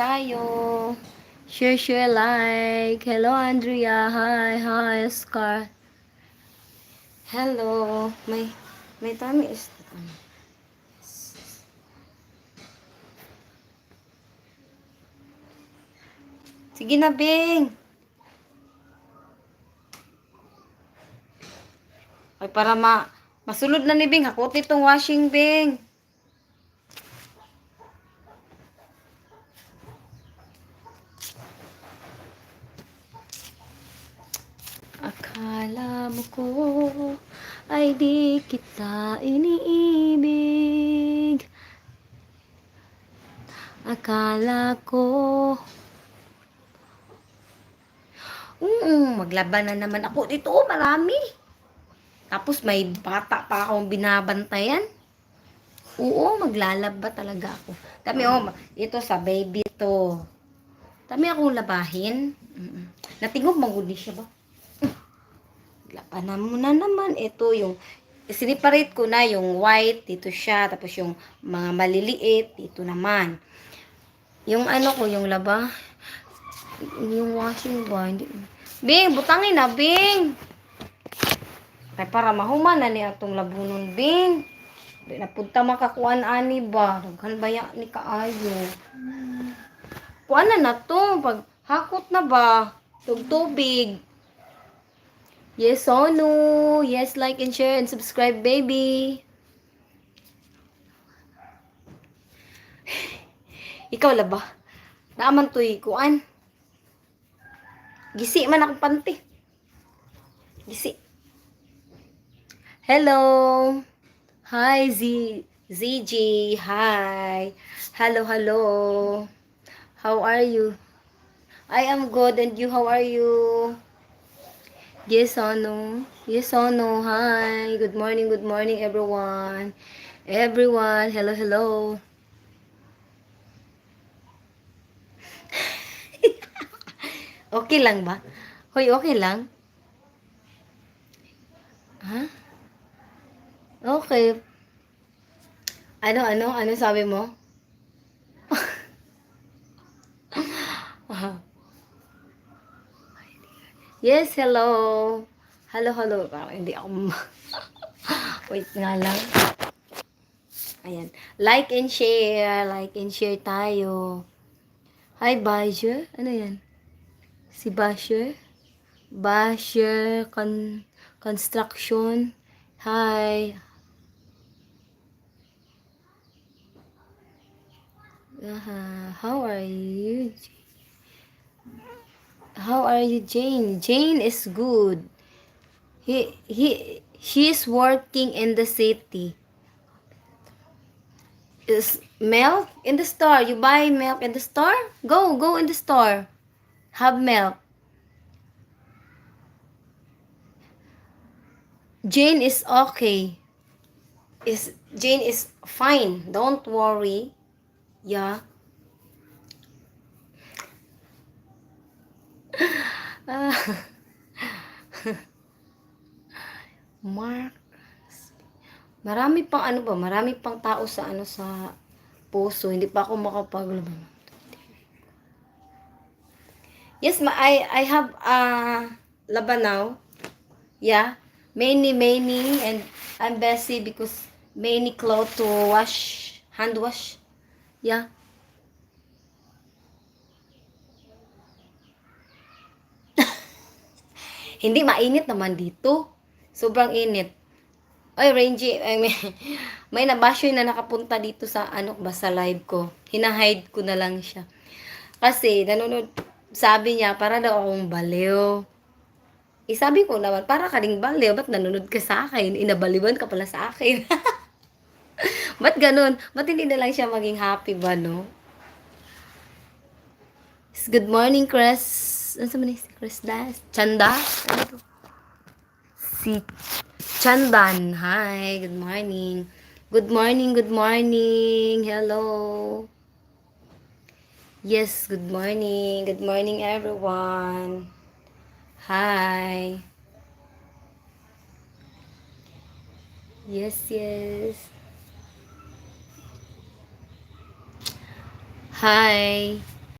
tayo. Share, share, like. Hello, Andrea. Hi, hi, Oscar. Hello. May, may tummy is... Sige na, Bing. Ay, para ma masulod na ni Bing. Hakot itong washing, Bing. Akala mo ko ay di kita iniibig. Akala ko Mm, maglaban na naman ako dito, marami. Tapos may bata pa akong binabantayan. Oo, maglalaba talaga ako. Dami, oh, ito sa baby to. Dami akong labahin. Mm-mm. Natingog magudi siya ba? Labanan mo na naman. Ito yung, siniparate ko na yung white, dito siya. Tapos yung mga maliliit, dito naman. Yung ano ko, yung laba, yung washing ba, hindi. Bing, butangin na, Bing! Kay para mahuman na ni atong labunon, Bing. Di na punta makakuan ani ba? Daghan ba ni kaayo? Kuan na na to, pag hakot na ba? Tubig. Yes no? Yes, like and share and subscribe, baby. Ikaw la ba? Naaman to'y kuan. Gisi man akong panty. Gisi. Hello. Hi, Z ZG. Hi. Hello, hello. How are you? I am good and you, how are you? Yes or no? Yes or no? Hi. Good morning, good morning everyone. Everyone, hello, hello. Okay lang ba? Hoy, okay lang? Ha? Okay. Ano, ano? Ano sabi mo? yes, hello. Hello, hello. Parang hindi ako Wait nga lang. Ayan. Like and share. Like and share tayo. Hi, Basher. Ano yan? Si Basher? Basher con Construction. Hi. Uh, how are you? How are you, Jane? Jane is good. He he she's working in the city. Is milk in the store? You buy milk in the store? Go, go in the store. Have milk. Jane is okay. Is Jane is fine. Don't worry. Yeah. Ah. Mark. Marami pang ano ba? Marami pang tao sa ano sa puso. Hindi pa ako makapaglabas. Yes, ma I I have uh Labanaw. Yeah. Many many and I'm busy because many clothes to wash, hand wash. Yeah. Hindi mainit naman dito. Sobrang init. Ay, Renji, ay, may, may nabasyo na nakapunta dito sa ano ba sa live ko. Hinahide ko na lang siya. Kasi nanonood sabi niya para daw akong baliw. Eh, sabi ko naman, para ka ding baliw, ba't nanonood ka sa akin? Inabaliwan ka pala sa akin. ba't ganun? Ba't hindi na lang siya maging happy ba, no? Good morning, Chris. Ano sa si Chris Das? Chanda? Ano? Si Chandan. Hi, good morning. Good morning, good morning. Hello. Yes, good morning. Good morning, everyone. Hi. Yes, yes. Hi.